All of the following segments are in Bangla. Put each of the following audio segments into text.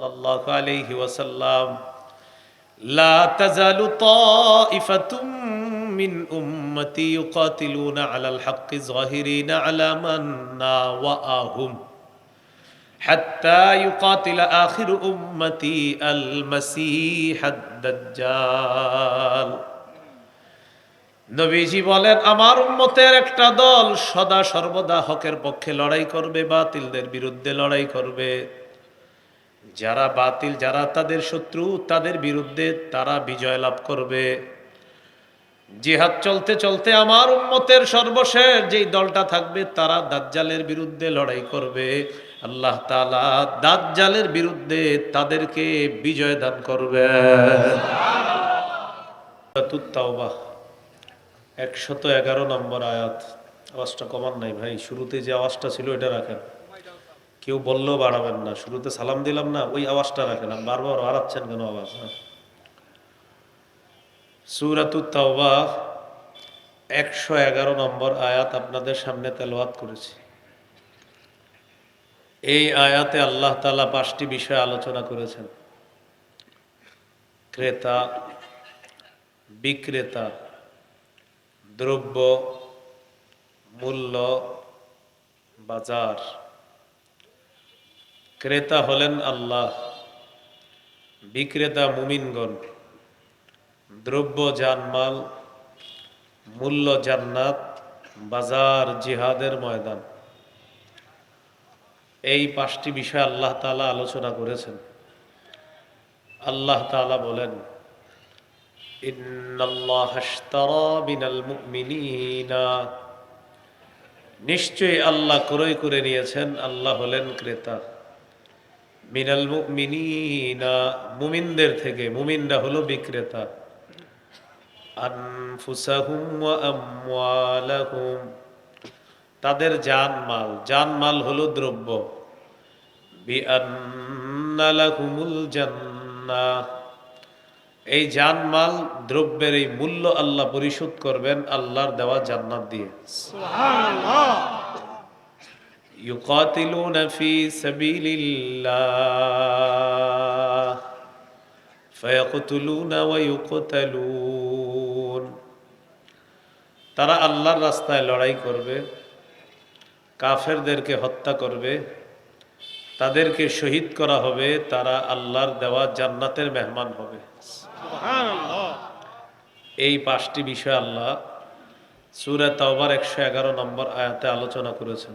সাল্লাল্লাহু আলাইহি ওয়াসাল্লাম লা তাজালু তাইফাতুম মিন উম্মতি ইউকাতিলুনা আলাল হাক্কি যাহিরিনা আলা মান নাওয়াহুম حتى يقاتل آخر أمتي المسيح الدجال নবীজি বলেন আমার উম্মতের একটা দল সদা সর্বদা হকের পক্ষে লড়াই করবে বাতিলদের বিরুদ্ধে লড়াই করবে যারা বাতিল, যারা তাদের শত্রু, তাদের বিরুদ্ধে তারা বিজয় লাভ করবে। জিহাদ চলতে চলতে আমার উম্মতের সর্বশেষ যেই দলটা থাকবে, তারা দাজ্জালের বিরুদ্ধে লড়াই করবে। আল্লাহ তাআলা দাজ্জালের বিরুদ্ধে তাদেরকে বিজয় দান করবে। একশত এগারো নম্বর আয়াত। আওয়াজটা কমান নাই ভাই, শুরুতে যে আওয়াজটা ছিল, এটা রাখেন। কেউ বললেও বাড়াবেন না। শুরুতে সালাম দিলাম না, ওই আওয়াজটা রাখেন। বারবার বাড়াচ্ছেন কেন আওয়াজ? হ্যাঁ। সুরাতুত একশো এগারো নম্বর আয়াত আপনাদের সামনে তেলাওয়াত করেছি। এই আয়াতে আল্লাহ তালা পাঁচটি বিষয় আলোচনা করেছেন। ক্রেতা, বিক্রেতা, দ্রব্য, মূল্য, বাজার। ক্রেতা হলেন আল্লাহ, বিক্রেতা মুমিনগণ, দ্রব্য জানমাল, মূল্য জান্নাত, বাজার জিহাদের ময়দান। এই পাঁচটি বিষয় আল্লাহ তালা আলোচনা করেছেন। আল্লাহ তালা বলেন নিশ্চয়ই আল্লাহ ক্রয় করে নিয়েছেন, আল্লাহ হলেন ক্রেতা। মিনাল মুমিনিনা, মুমিনদের থেকে, মুমিনরা হলো বিক্রেতা। আনফুসাহুম ওয়া আমওয়ালাহুম। তাদের জানমাল জানমাল হলো দ্রব্য। বিআন্না লাহুমুল জান্নাহ এই জানমাল, দ্রব্যের এই মূল্য আল্লাহ পরিশোধ করবেন আল্লাহর দেওয়া জান্নাত দিয়ে। يقاتلون في سبيل الله فيقتلون ويقتلون তারা আল্লাহর রাস্তায় লড়াই করবে কাফেরদেরকে হত্যা করবে তাদেরকে শহীদ করা হবে তারা আল্লাহর দেওয়া জান্নাতের মেহমান হবে এই পাঁচটি বিষয় আল্লাহ সুরে তাওবার একশো এগারো নম্বর আয়াতে আলোচনা করেছেন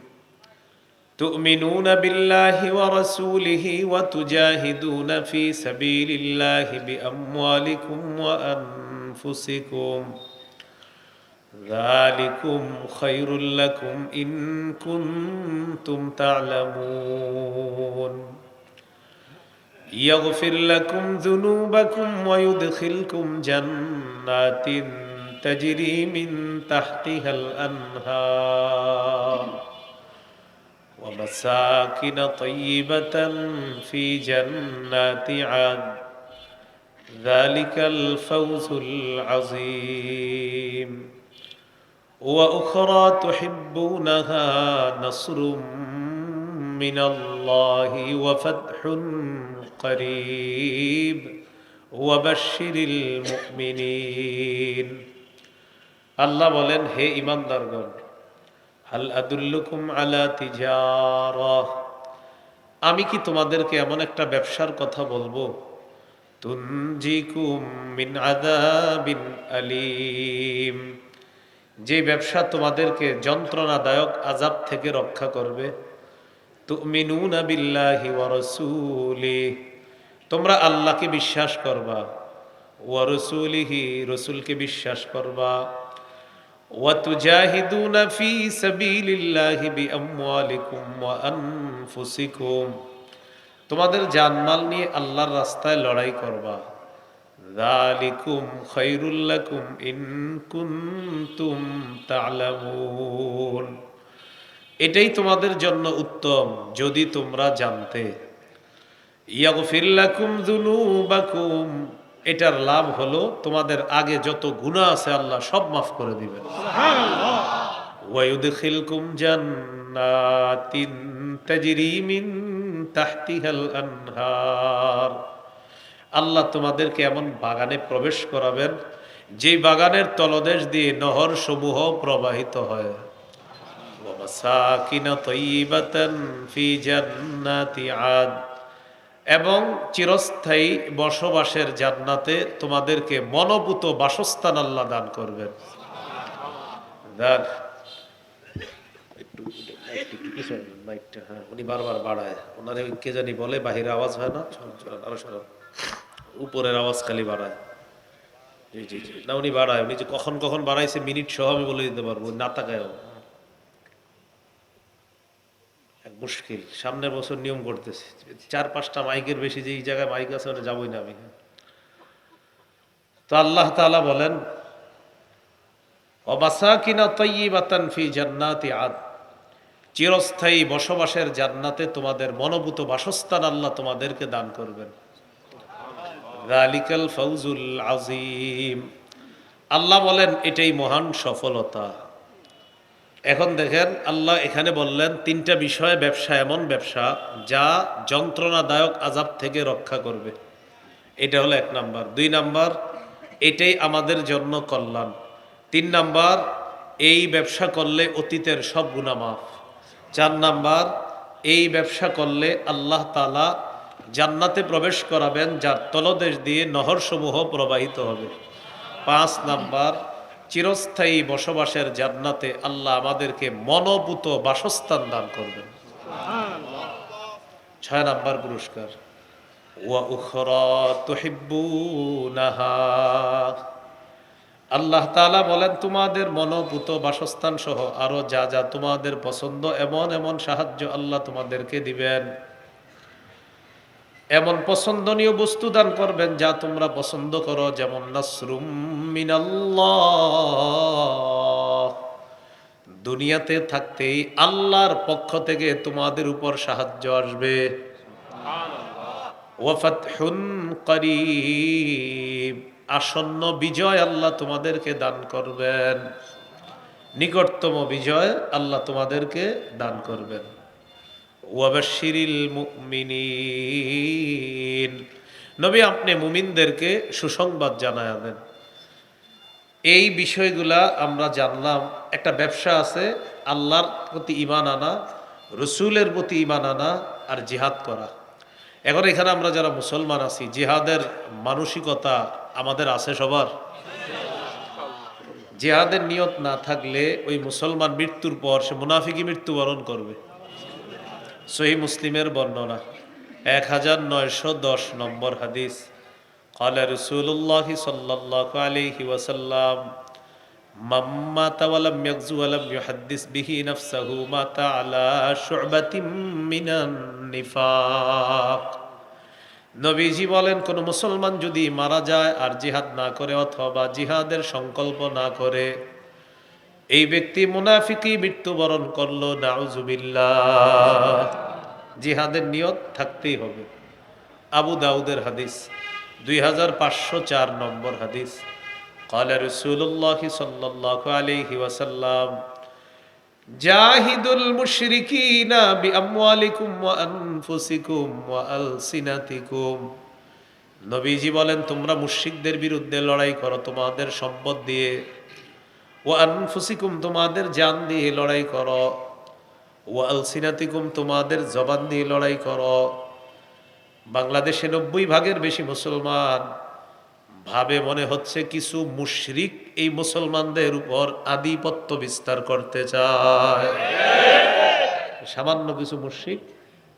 تؤمنون بالله ورسوله وتجاهدون في سبيل الله بأموالكم وأنفسكم. ذلكم خير لكم إن كنتم تعلمون. يغفر لكم ذنوبكم ويدخلكم جنات تجري من تحتها الأنهار. ومساكن طيبة في جنات عاد ذلك الفوز العظيم وأخرى تحبونها نصر من الله وفتح قريب وبشر المؤمنين الله বলেন হে ইমানদারগণ হাল আদুল্লুকুম আলা তিজারা আমি কি তোমাদেরকে এমন একটা ব্যবসার কথা বলব? তুনজিকুম মিন আযাবিন আলিম। যে ব্যবসা তোমাদেরকে যন্ত্রণাদায়ক আজাব থেকে রক্ষা করবে। তুমিনুনা বিল্লাহি ওয়া রাসূলি। তোমরা আল্লাহকে বিশ্বাস করবা। ওয়া রাসূলিহি, রাসূলকে বিশ্বাস করবা। وتجاهدون في سبيل الله بأموالكم وأنفسكم তোমাদের জানমাল নিয়ে আল্লাহর রাস্তায় লড়াই করবা যালিকুম খায়রুল লাকুম ইন কুনতুম তা'লামুন এটাই তোমাদের জন্য উত্তম যদি তোমরা জানতে ইয়াগফির লাকুম যুনুবাকুম এটার লাভ হলো তোমাদের আগে যত গুণা আছে আল্লাহ সব মাফ করে দিবেন। মিন আল্লাহ তোমাদেরকে এমন বাগানে প্রবেশ করাবেন যেই বাগানের তলদেশ দিয়ে নহর সমূহ প্রবাহিত হয়। ফি জান্নাতি আদ। এবং চিরস্থায়ী বসবাসের জান্নাতে তোমাদেরকে মনোভূত বাসস্থান আল্লাহ দান করবেন হ্যাঁ উনি বারবার বাড়ায় জানি বলে আওয়াজ হয় না। উপরের আওয়াজ খালি বাড়ায় জি জি না উনি বাড়ায় উনি যে কখন কখন বাড়াইছে মিনিট সহ আমি বলে দিতে পারব না তাকায়ও এক মুশকিল। সামনের বছর নিয়ম করতেছে। চার পাঁচটা মাইকের বেশি যে এই জায়গায় মাইক আছে, ওটা যাবোই না আমি। তো আল্লাহ তাআলা বলেন অবাসাকিনা তৈবাতান ফি জান্নাতি আদ। চিরস্থায়ী বসবাসের জান্নাতে তোমাদের মনোভূত বাসস্থান আল্লাহ তোমাদেরকে দান করবেন। রালিকাল ফৌজুল আজিম আল্লাহ বলেন, এটাই মহান সফলতা। এখন দেখেন আল্লাহ এখানে বললেন, তিনটা বিষয়, ব্যবসা এমন ব্যবসা যা যন্ত্রণাদায়ক আজাব থেকে রক্ষা করবে। এটা হলো এক নাম্বার। দুই নাম্বার, এটাই আমাদের জন্য কল্যাণ। তিন নাম্বার, এই ব্যবসা করলে অতীতের সব গুণা মাফ। চার নাম্বার, এই ব্যবসা করলে আল্লাহ তালা জান্নাতে প্রবেশ করাবেন, যার তলদেশ দিয়ে নহরসমূহ প্রবাহিত হবে। পাঁচ নাম্বার চিরস্থায়ী বসবাসের জান্নাতে আল্লাহ আমাদেরকে মনোভূত বাসস্থান দান করবেন। ছয় নাম্বার পুরস্কার। আল্লাহ তাআলা বলেন, তোমাদের মনোভূত বাসস্থান সহ আরও যা যা তোমাদের পছন্দ, এমন এমন সাহায্য আল্লাহ তোমাদেরকে দিবেন। এমন পছন্দনীয় বস্তু দান করবেন যা তোমরা পছন্দ করো, যেমন নাসরুম মিনাল্লাহ। দুনিয়াতে থাকতেই আল্লাহর পক্ষ থেকে তোমাদের উপর সাহায্য আসবে। আসন্ন বিজয় আল্লাহ তোমাদেরকে দান করবেন। নিকটতম বিজয় আল্লাহ তোমাদেরকে দান করবেন। ওয়াবাশিরিল মুমিনিন। নবী আপনি মুমিনদেরকে সুসংবাদ জানায় এই বিষয়গুলা আমরা জানলাম। একটা ব্যবসা আছে, আল্লাহর প্রতি ইমান আনা, রসুলের প্রতি ইমান আনা আর জিহাদ করা। এখন এখানে আমরা যারা মুসলমান আছি, জিহাদের মানসিকতা আমাদের আছে সবার। জিহাদের নিয়ত না থাকলে ওই মুসলমান মৃত্যুর পর সে মুনাফিকি মৃত্যুবরণ করবে। সহি মুসলিমের বর্ণনা এক হাজার নয়শো দশ নম্বর হাদিস قال رسول الله صلى الله عليه وسلم من مات ولم يغزو ولم يحدث به نفسه مات على شعبة من النفاق নবীজি বলেন কোন মুসলমান যদি মারা যায় আর জিহাদ না করে অথবা জিহাদের সংকল্প না করে এই ব্যক্তি মুনাফিকি মৃত্যুবরণ করলো নাউজুবিল্লাহ জিহাদের নিয়ত থাকতেই হবে আবু দাউদের হাদিস দুই হাজার পাঁচশো চার নম্বর হাদিস قال رسول الله صلى الله عليه وسلم জাহিদুল মুশরিকিনা বিআমওয়ালিকুম ওয়া আনফুসিকুম ওয়া আলসিনাতিকুম নবীজি বলেন তোমরা মুশরিকদের বিরুদ্ধে লড়াই করো তোমাদের সম্পদ দিয়ে ওয়া আনফুসিকুম তোমাদের জান দিয়ে লড়াই করো ওয়া আলসিনাতিকুম, তোমাদের জবান দিয়ে লড়াই করো। বাংলাদেশে নব্বই ভাগের বেশি মুসলমান। ভাবে মনে হচ্ছে কিছু মুশরিক এই মুসলমানদের উপর আধিপত্য বিস্তার করতে চায়। সামান্য কিছু মুশরিক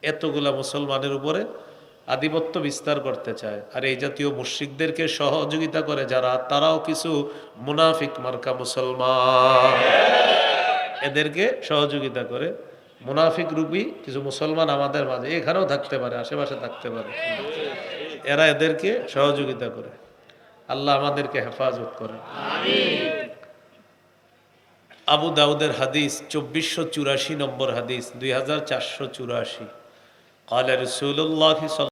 এতগুলা মুসলমানের উপরে আধিপত্য বিস্তার করতে চায়। আর এই জাতীয় মুশরিকদেরকে সহযোগিতা করে যারা, তারাও কিছু মুনাফিক মার্কা মুসলমান। এদেরকে সহযোগিতা করে মুনাফিক রূপী কিছু মুসলমান আমাদের মাঝে এখানেও থাকতে পারে আশেপাশে থাকতে পারে এরা এদেরকে সহযোগিতা করে আল্লাহ আমাদেরকে হেফাজত করেন আবু দাউদের হাদিস চব্বিশশো চুরাশি নম্বর হাদিস দুই হাজার চারশো চুরাশি قال رسول الله صلى